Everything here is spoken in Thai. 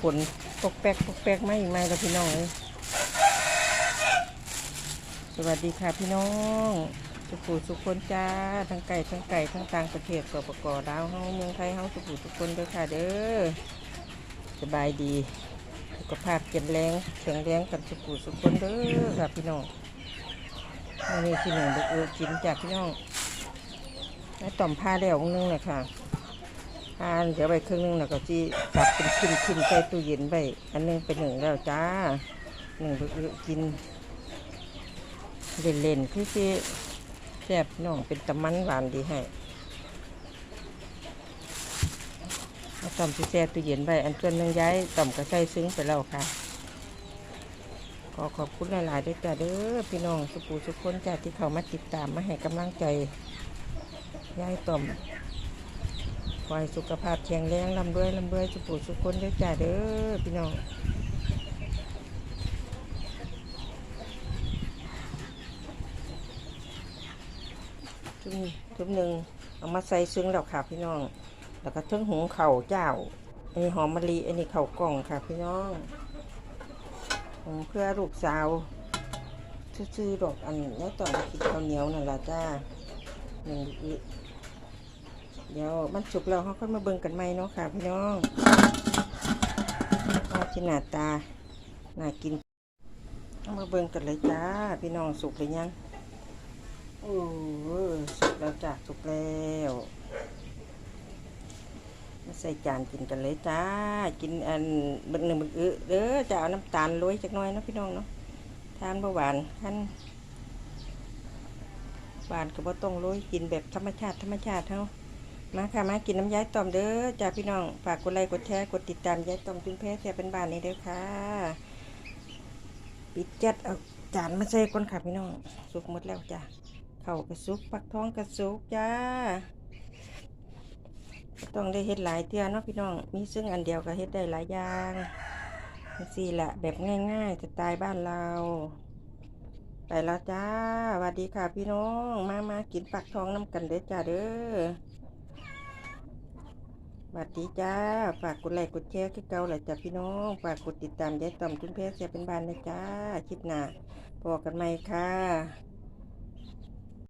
ฝนปกแป๊กปกแป๊กไม่ไม่แล้วพี่น้อง สวัสดีค่ะพี่น้อง สุขุสุขคนจ้า ทั้งไก่ทั้งไก่ทั้งต่างประเทศสประกอบดาวเฮาเมืองไทยเฮาสุขุสุขคนเด้อค่ะเด้อ สบายดีสุขภาพเจ็บแรงแข็งแรงกันสุขุสุขคนเด้อค่ะพี่น้องอันนี้ที่หนึ่งเด็กเออกินจากพี่น้องแล้วต่อมผ้าแล้วองนึงเลยค่ะานเดี๋ยวไปครึ่งนึงแล้วก็จีจับเป็นชิ้นชิ้นใส่ตู้เย็นไปอันนึงเป็นหนึ่งแล้วจ้าหนึ่งเออกิน เล่นๆคือสิแซ่บน้องเป็นตะมันหวานดีให้เอาต่อมที่แช่ตู้เย็นไปอันส่วนนึงย้ายต่อมก็ใส่ซึ้งไปแล้วค่ะ ขอขอบคุณหลายๆด้วยจ้าเด้อพี่น้องสุปูสุคนจ้าที่เขามาติดตามมาให้กำลังใจย้ายต่อม ขอให้สุขภาพแข็งแรงลำด้วยลำด้วยสุขุสุขคนเด้อจ้าเด้อพี่น้องทุ่มทุ่มหนึ่งเอามาใส่ซึ้งแล้วค่ะพี่น้อง แล้วก็เทิงหุงเข่าเจ้า อันนี้หอมมะลิอันนี้เข่ากล่องค่ะพี่น้องหุงเพื่อลูกสาวซื้อๆดอกอันนี้ตอนกินข้าวเหนียวนั่นละจ้าหนึ่งอี เดี๋ยวมันสุกแล้วเขาค่อยมาเบิ่งกันใหม่เนาะค่ะพี่น้องว่าที่หน้าตาน่ากินเอามาเบิ่งกันเลยจ้า พี่น้องสุกหรือยังโอ้สุกแล้วจ้าสุกแล้วมาใส่จานกินกันเลยจ้า กินอันเบิ่งหนึ่งเบิ่งอือเด้อจะเอาน้ำตาลโรยจักหน่อยเนาะพี่น้องเนาะทานเบาหวานท่านหวานก็บ่ต้องโรยกินแบบธรรมชาติธรรมชาติเท่า มาค่ะมากินน้ำย้ายต่อมเด้อจ้าพี่น้องฝากกดไลค์กดแชร์กดติดตามย้ายต่อมจุนแพ้เสียเป็นบ้านนี้เด้อค่ะ ปิดจัดเอาจานมาใส่ก่อนค่ะพี่น้องสุกหมดแล้วจ้าเข้ากระสุกปักท้องกระสุกจ้าต้องได้เฮ็ดหลายเทื่อเนาะพี่น้องมีซึ่งอันเดียวก็เฮ็ดได้หลายอย่างสี่แหละแบบง่ายๆสไตล์บ้านเรา ไปแล้วจ้าสวัสดีค่ะพี่น้องมามากินปักท้องน้ำกันเด้อจ้าเด้อ สวัสดีจ้า ฝากกดไลค์กดแชร์คือเก่าหละจ้าพี่น้อง ฝากกดติดตามยายต่อมคุณเพชรเสียเป็นบานนะจ้า คลิปหน้าพอกันไหมค่ะ